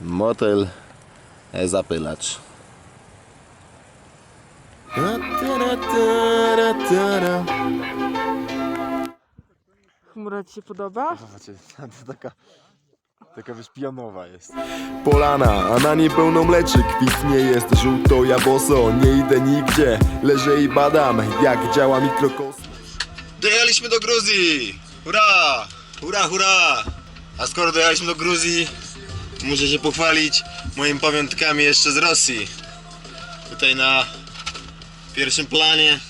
motel, zapylacz. Chmura ci się podoba? Zobaczcie, to taka, taka wiesz, pionowa jest. Polana, a na niej pełno mleczy Kwitnie jest żółto, ja boso Nie idę nigdzie, leżę i badam Jak działa mikrokosmos Dojechaliśmy do Gruzji! Hurra! Hurra, hurra! A skoro dojechaliśmy do Gruzji, muszę się pochwalić moimi pamiątkami jeszcze z Rosji. Tutaj na pierwszym planie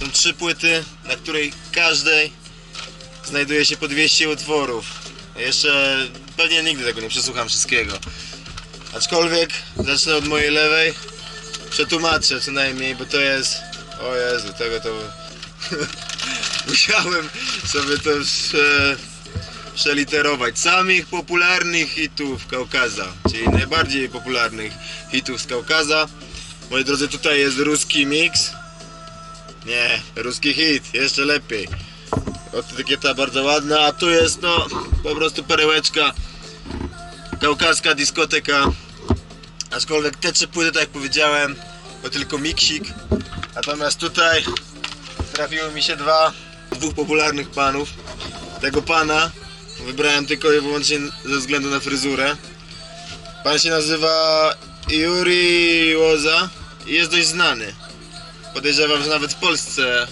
są trzy płyty, na której każdej znajduje się po 200 utworów. Jeszcze pewnie nigdy tego nie przesłucham wszystkiego. Aczkolwiek zacznę od mojej lewej. Przetłumaczę co najmniej, bo to jest... O Jezu, tego to... Musiałem sobie to prze, przeliterować. Samych popularnych hitów Kaukaza, czyli najbardziej popularnych hitów z Kaukaza. Moi drodzy, tutaj jest ruski mix. Nie, ruski hit, jeszcze lepiej. Etykieta bardzo ładna, a tu jest no po prostu perełeczka. Kaukaska dyskoteka. Aczkolwiek te trzy płyty, tak jak powiedziałem, to tylko miksik. Natomiast tutaj trafiły mi się dwa, dwóch popularnych panów. Tego pana wybrałem tylko i wyłącznie ze względu na fryzurę. Pan się nazywa Yuri Łoza i jest dość znany. Podejrzewam, że nawet w Polsce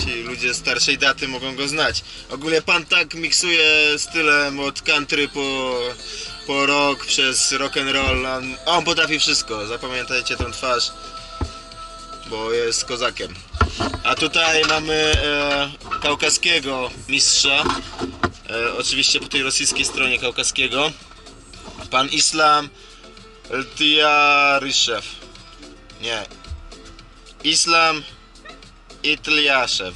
ci ludzie starszej daty mogą go znać. Ogólnie pan tak miksuje stylem od country po, po rock, przez rock and roll. On, on potrafi wszystko, zapamiętajcie tą twarz, bo jest kozakiem. A tutaj mamy e, kaukaskiego mistrza. E, oczywiście po tej rosyjskiej stronie kaukaskiego. Pan Islam Ltiaryszew. Nie. Islam Itliaszew.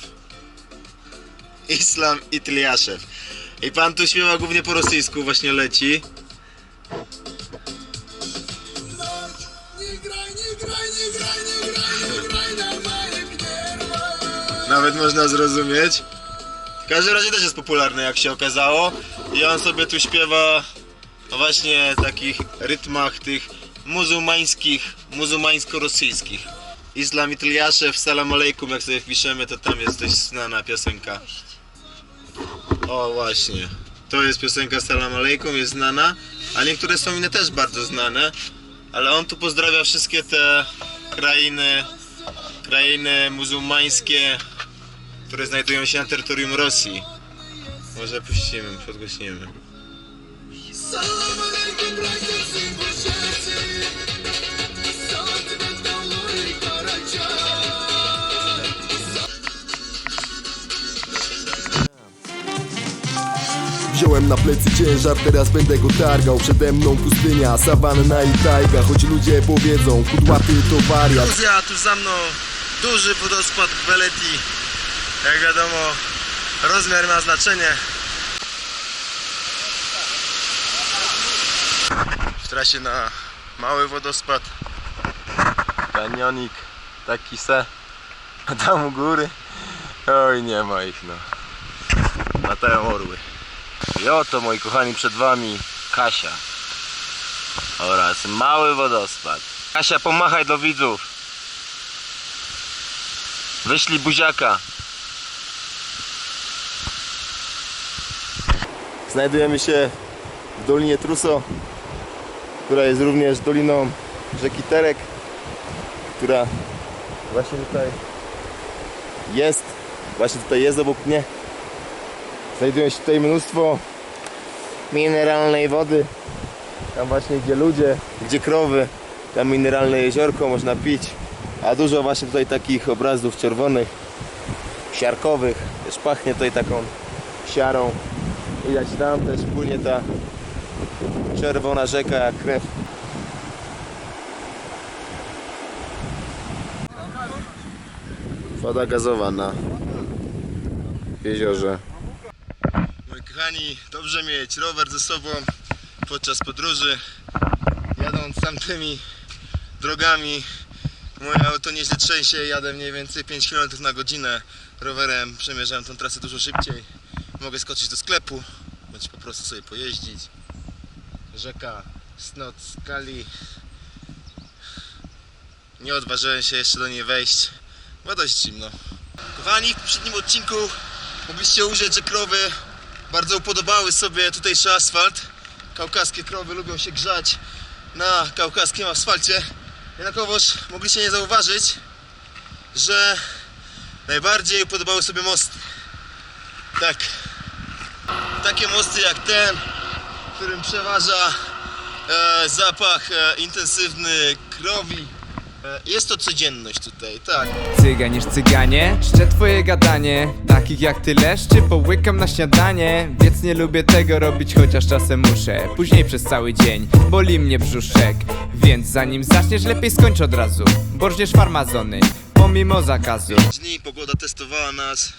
Islam Itliaszew. I pan tu śpiewa głównie po rosyjsku, właśnie leci. Nawet można zrozumieć. W każdym razie też jest popularny, jak się okazało. I on sobie tu śpiewa no właśnie takich rytmach tych muzułmańskich, muzułmańsko-rosyjskich. Islam Itliaszew, Salam Aleikum, jak sobie wpiszemy, to tam jest dość znana piosenka. O właśnie. To jest piosenka Salam Aleikum, jest znana, a niektóre są inne też bardzo znane. Ale on tu pozdrawia wszystkie te krainy, krainy muzułmańskie, które znajdują się na terytorium Rosji. Może puścimy, podgłośnimy. Wziąłem na plecy ciężar, teraz będę go targał Przede mną pustynia, sawanna i tajga Choć ludzie powiedzą, kudłaty to wariat Gruzja, tu za mną duży wodospad Veleti. Jak wiadomo, rozmiar ma znaczenie. W trasie na mały wodospad. Kanionik taki se. A tam u góry. Oj, nie ma ich no. Latają orły. I oto moi kochani przed wami Kasia. Oraz mały wodospad. Kasia, pomachaj do widzów. Wyślij buziaka. Znajdujemy się w Dolinie Truso, która jest również doliną rzeki Terek, która właśnie tutaj jest, właśnie tutaj jest obok mnie. Znajduje się tutaj mnóstwo mineralnej wody. Tam właśnie gdzie ludzie, gdzie krowy, tam mineralne jeziorko można pić. A dużo właśnie tutaj takich obrazów czerwonych, siarkowych. Też pachnie tutaj taką siarą. Widać tam też płynie ta czerwona rzeka jak krew. Woda gazowana w jeziorze. Moi kochani, dobrze mieć rower ze sobą podczas podróży. Jadąc tamtymi drogami, moje auto nieźle trzęsie, jadę mniej więcej 5 km na godzinę. Rowerem przemierzam tą trasę dużo szybciej. Mogę skoczyć do sklepu, bądź po prostu sobie pojeździć. rzeka Snot Skali. Nie odważyłem się jeszcze do niej wejść, bo dość zimno. Kochani, w poprzednim odcinku mogliście ujrzeć, że krowy bardzo upodobały sobie tutejszy asfalt. Kaukaskie krowy lubią się grzać na kaukaskim asfalcie. Jednakowoż mogliście nie zauważyć, że najbardziej podobały sobie mosty. Tak. Takie mosty jak ten, w którym przeważa e, zapach e, intensywny krowi. E, jest to codzienność tutaj, tak. Cyganisz cyganie, czczę twoje gadanie. Takich jak ty leszczy połykam na śniadanie. Więc nie lubię tego robić, chociaż czasem muszę. Później przez cały dzień boli mnie brzuszek. Więc zanim zaczniesz lepiej skończ od razu. Bożniesz farmazony, pomimo zakazu. Dni pogoda testowała nas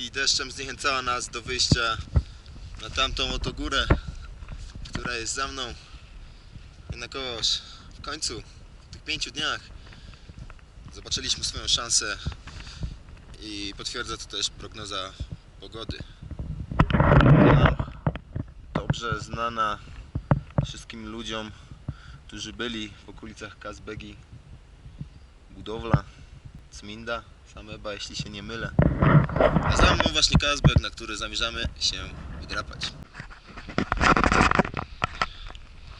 i deszczem zniechęcała nas do wyjścia na tamtą oto górę, która jest za mną. Jednakowoż w końcu, w tych pięciu dniach, zobaczyliśmy swoją szansę i potwierdza to też prognoza pogody. Dobrze znana wszystkim ludziom, którzy byli w okolicach Kazbegi budowla Cminda, Sameba, jeśli się nie mylę. A za mną właśnie Kazbek, na który zamierzamy się wydrapać.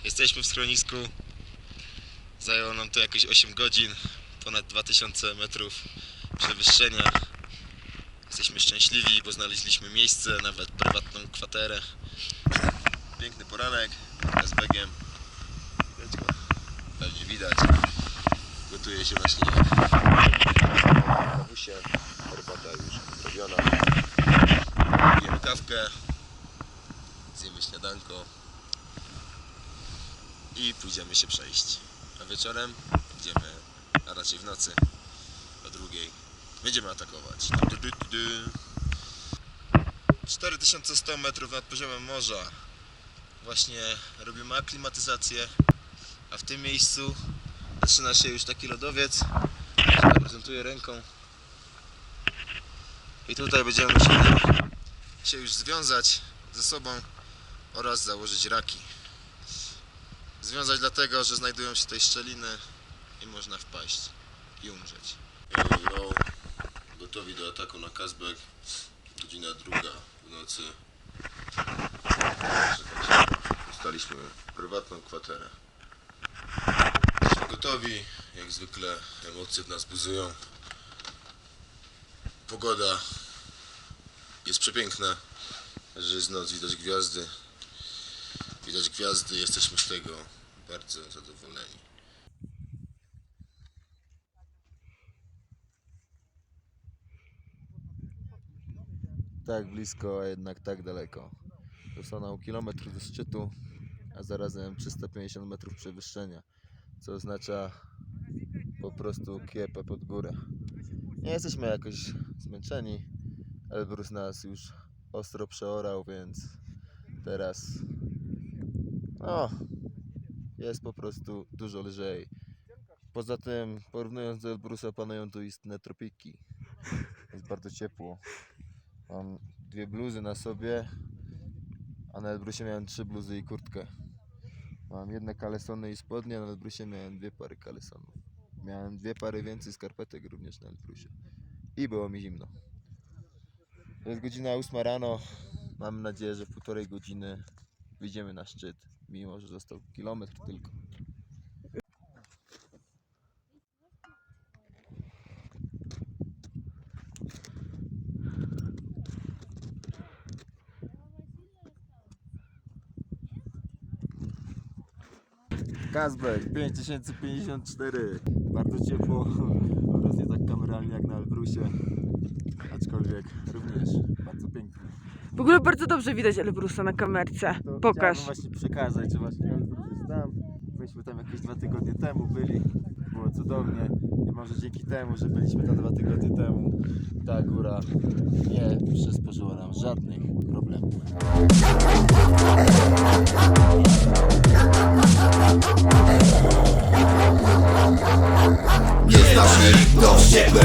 Jesteśmy w schronisku. Zajęło nam to jakieś 8 godzin, ponad 2000 metrów przewyższenia. Jesteśmy szczęśliwi, bo znaleźliśmy miejsce, nawet prywatną kwaterę. Piękny poranek z Kazbegiem. Widać go? Pewnie widać. Gotuje się właśnie kawusie, herbata już zrobiona. Pijemy kawkę, zjemy śniadanko i pójdziemy się przejść. A wieczorem idziemy, a raczej w nocy, o drugiej, będziemy atakować. Du, du, du, du. 4100 metrów nad poziomem morza. Właśnie robimy aklimatyzację, a w tym miejscu zaczyna się już taki lodowiec, prezentuję ręką. I tutaj będziemy musieli się już związać ze sobą oraz założyć raki. Związać dlatego, że znajdują się tutaj szczeliny i można wpaść i umrzeć. Yo, yo. Gotowi do ataku na Kazbek. Godzina druga w nocy. Dostaliśmy prywatną kwaterę. Jesteśmy gotowi. Jak zwykle emocje w nas buzują. Pogoda jest przepiękna, jest noc, widać gwiazdy. Widać gwiazdy, jesteśmy z tego bardzo zadowoleni. Tak blisko, a jednak tak daleko. Są kilometr do szczytu, a zarazem 350 metrów przewyższenia, co oznacza po prostu kiepę pod górę. Nie jesteśmy jakoś zmęczeni, Elbrus nas już ostro przeorał, więc teraz no, jest po prostu dużo lżej. Poza tym, porównując do Elbrusa, panują tu istne tropiki. Jest bardzo ciepło. Mam dwie bluzy na sobie, a na Elbrusie miałem trzy bluzy i kurtkę. Mam jedne kalesony i spodnie, a na Elbrusie miałem dwie pary kalesonów. Miałem dwie pary więcej skarpetek również na Elbrusie. I było mi zimno. Jest godzina 8 rano. Mam nadzieję, że w półtorej godziny wyjdziemy na szczyt, mimo że został kilometr tylko. Kazbek 5054 Bardzo ciepło oraz nie tak kameralnie jak na Elbrusie. Aczkolwiek również bardzo pięknie. W ogóle bardzo dobrze widać Elbrusa na kamerce. To Pokaż. chciałem właśnie przekazać, że właśnie Elbrus jest tam. Byliśmy tam jakieś dwa tygodnie temu byli. Było cudownie i może dzięki temu, że byliśmy tam dwa tygodnie temu Ta góra nie przysporzyła nam żadnych problemów. Nie znasz ich, to wściekłe